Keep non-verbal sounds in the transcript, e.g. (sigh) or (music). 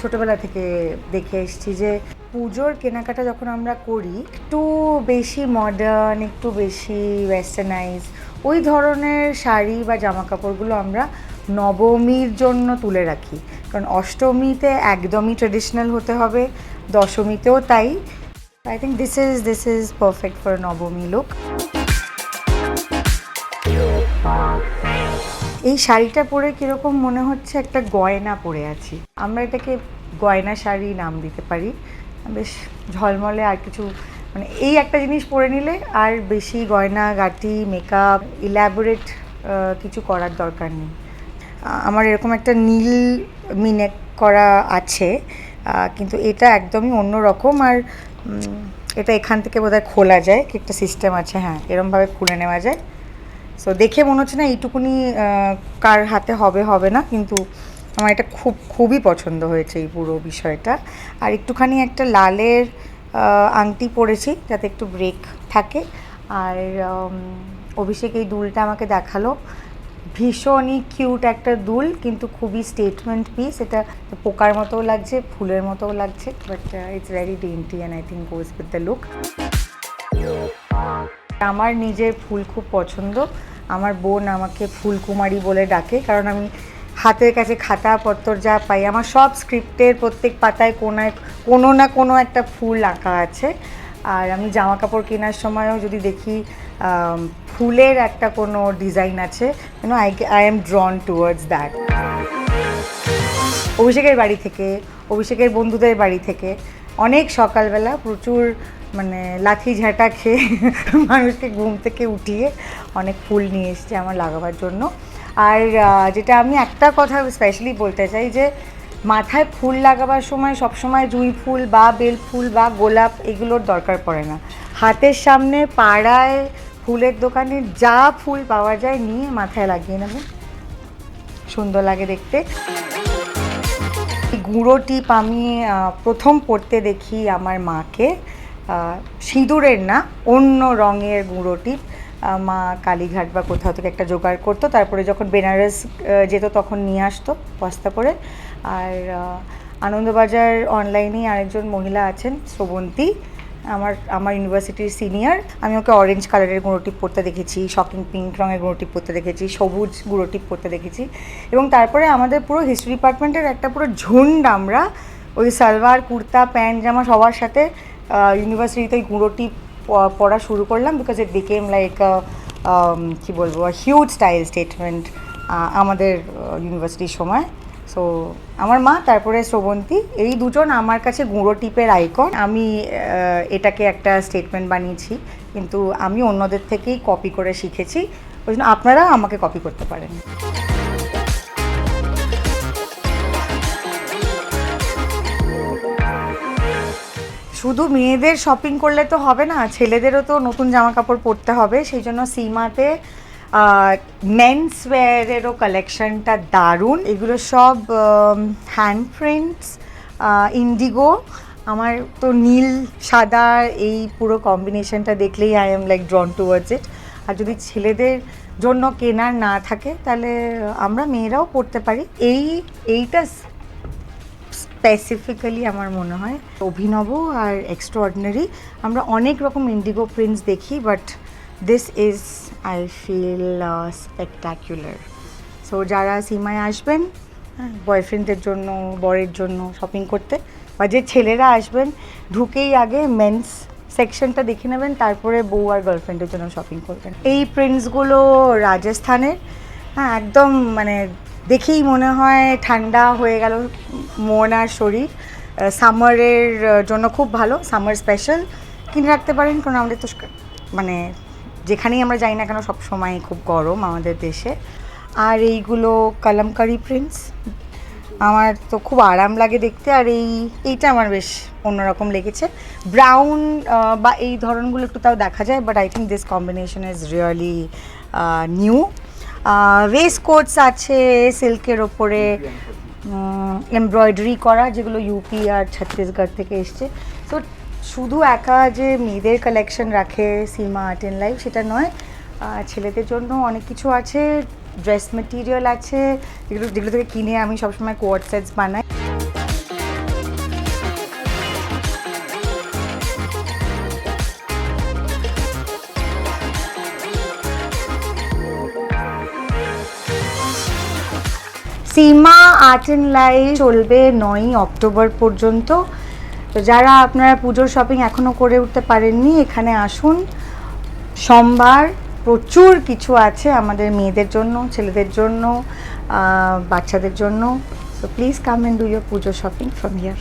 ছোটবেলা থেকে দেখে এসেছি যে পুজোর কেনাকাটা যখন আমরা করি, একটু বেশি মডার্ন একটু বেশি ওয়েস্টার্নাইজ ওই ধরনের শাড়ি বা জামা কাপড়গুলো আমরা নবমীর জন্য তুলে রাখি। কারণ অষ্টমীতে একদমই ট্রেডিশনাল হতে হবে, দশমীতেও তাই। I think this is this is perfect for নবমী লুক এই শাড়িটা পরে কীরকম মনে হচ্ছে একটা গয়না পরে আছি। আমরা এটাকে গয়না শাড়ি নাম দিতে পারি। বেশ ঝলমলে আর কিছু মানে এই একটা জিনিস পরে নিলে আর বেশি গয়না, গাটি মেকআপ ইল্যাবোরেট কিছু করার দরকার নেই। আমার এরকম একটা নীল মিনেক করা আছে কিন্তু এটা একদমই অন্য রকম আর এটা এখান থেকে বোধহয় খোলা যায়, কি একটা সিস্টেম আছে হ্যাঁ এরমভাবে খুলে নেওয়া যায়। সো দেখে মনে হচ্ছে না এইটুকুনি কার হাতে হবে হবে না, কিন্তু আমার এটা খুব, খুবই পছন্দ হয়েছে এই পুরো বিষয়টা। আর একটুখানি একটা লালের আংটি পরেছি, যাতে একটু ব্রেক থাকে। আর অভিষেক এই দুলটা আমাকে দেখাল। ভীষণই কিউট একটা দুল, কিন্তু খুবই স্টেটমেন্ট পিস এটা পোকার মতোও লাগছে, ফুলের মতোও লাগছে but it's very dainty and I think goes with the look আমার নিজের ফুল খুব পছন্দ। আমার বোন আমাকে ফুলকুমারী বলে ডাকে, কারণ আমি হাতের কাছে খাতা, পত্তর যা পাই, আমার সব স্ক্রিপ্টের প্রত্যেক পাতায় কোনায়, কোনো না কোনো একটা ফুল আঁকা আছে। আর আমি জামা কাপড় কেনার সময়ও যদি দেখি ফুলের একটা কোনো ডিজাইন আছে you know I I am drawn towards that অভিষেকের বাড়ি থেকে, অভিষেকের বন্ধুদের বাড়ি থেকে অনেক সকালবেলা প্রচুর মানে লাঠি ঝাঁটা খেয়ে (laughs) মানুষকে ঘুম থেকে উঠিয়ে অনেক ফুল নিয়ে এসছে আমার লাগাবার জন্য। আর যেটা আমি একটা কথা স্পেশালি বলতে চাই যে, মাথায় ফুল লাগাবার সময় সবসময় জুঁই ফুল বা বেল ফুল বা গোলাপ এগুলোর দরকার পড়ে না। হাতের সামনে, পাড়ায়, ফুলের দোকানে যা ফুল পাওয়া যায় নিয়ে মাথায় লাগিয়ে নেবেন সুন্দর লাগে দেখতে। গুঁড়ো টিপ আমি প্রথম পড়তে দেখি আমার মাকে। সিঁদুরের না, অন্য রঙের গুঁড়ো টিপ মা কালীঘাট বা কোথাও থেকে একটা জোগাড় করতো, তারপরে যখন বেনারস যেত তখন নিয়ে আসতো বস্তা করে। আর আনন্দবাজার অনলাইনেই আরেকজন মহিলা আছেন, শ্রবন্তী, আমার আমার ইউনিভার্সিটির সিনিয়র আমি ওকে অরেঞ্জ কালারের গুঁড়ো টিপ পরতে দেখেছি শকিং পিঙ্ক রঙের গুঁড়ো টিপ পরতে দেখেছি, সবুজ গুঁড়ো টিপ পরতে দেখেছি। এবং তারপরে আমাদের পুরো হিস্ট্রি ডিপার্টমেন্টের একটা পুরো ঝুন্ড আমরা, ওই সালোয়ার, কুর্তা, প্যান্ট, জামা সবার সাথে ইউনিভার্সিটিতে ওই গুঁড়ো টিপ প- শুরু করলাম বিকজ ইট বিকেম লাইক কী বলব হিউজ স্টাইল স্টেটমেন্ট আমাদের ইউনিভার্সিটির সময়। সো আমার মা, তারপরে শ্রবন্তী, এই দুজন আমার কাছে গুঁড়ো টিপের আইকন আমি এটাকে একটা স্টেটমেন্ট বানিয়েছি, কিন্তু আমি অন্যদের থেকেই কপি করে শিখেছি। ওই জন্য আপনারা আমাকে কপি করতে পারেন। শুধু মেয়েদের শপিং করলে তো হবে না, ছেলেদেরও তো নতুন জামা কাপড় পরতে হবে, সেই জন্য সীমাতে মেন্স ওয়্যারেরও কালেকশনটা দারুণ। এগুলো সব হ্যান্ড প্রিন্টস ইন্ডিগো আমার তো নীল, সাদা, এই পুরো কম্বিনেশনটা দেখলেই I am like drawn towards it আর যদি ছেলেদের জন্য কেনার না থাকে, তাহলে আমরা মেয়েরাও পড়তে পারি। এই, এইটা স্পেসিফিক্যালি আমার মনে হয় অভিনব আর এক্সট্রাঅর্ডিনারি আমরা অনেক রকম ইন্ডিগো প্রিন্টস দেখি but this is I feel spectacular so যারা সীমায় আসবেন হ্যাঁ বয়ফ্রেন্ডের জন্য, বরের জন্য শপিং করতে, বা যে ছেলেরা আসবেন, ঢুকেই আগে মেন্স সেকশনটা দেখে নেবেন, তারপরে বউ আর গার্লফ্রেন্ডের জন্য শপিং করবেন। এই প্রিন্টসগুলো রাজস্থানের হ্যাঁ একদম মানে দেখেই মনে হয় ঠান্ডা হয়ে গেল মন আর শরীর। সামারের জন্য খুব ভালো, সামার স্পেশাল। কিনে রাখতে পারেন কারণ আমাদের তো মানে যেখানেই আমরা যাই না কেন সব সময় খুব গরম আমাদের দেশে। আর এইগুলো কালামকারি প্রিন্টস। আমার তো খুব আরাম লাগে দেখতে আর এই, এইটা আমার বেশ অন্যরকম লেগেছে। ব্রাউন বা এই ধরনগুলো একটু তাও দেখা যায় but I think this combination is really new coats আছে সিল্কের ওপরে এমব্রয়ডারি করা যেগুলো ইউপি আর ছত্তিশগড় থেকে এসছে। তো শুধু একা যে মেয়েদের কালেকশন রাখে সীমা আর্ট অ্যান্ড লাইফ সেটা নয় ছেলেদের জন্য অনেক কিছু আছে ড্রেস মেটিরিয়াল আছে যেগুলো যেগুলো থেকে কিনে আমি সবসময় কোয়ার্ড সেটস বানাই। সীমা আর্ট অ্যান্ড লাইফ চলবে নয়ই অক্টোবর পর্যন্ত। তো যারা আপনারা পুজোর শপিং এখনও করে উঠতে পারেননি, এখানে আসুন। সোমবার প্রচুর কিছু আছে আমাদের মেয়েদের জন্য, ছেলেদের জন্য বাচ্চাদের জন্য। So please come and do your puja shopping from here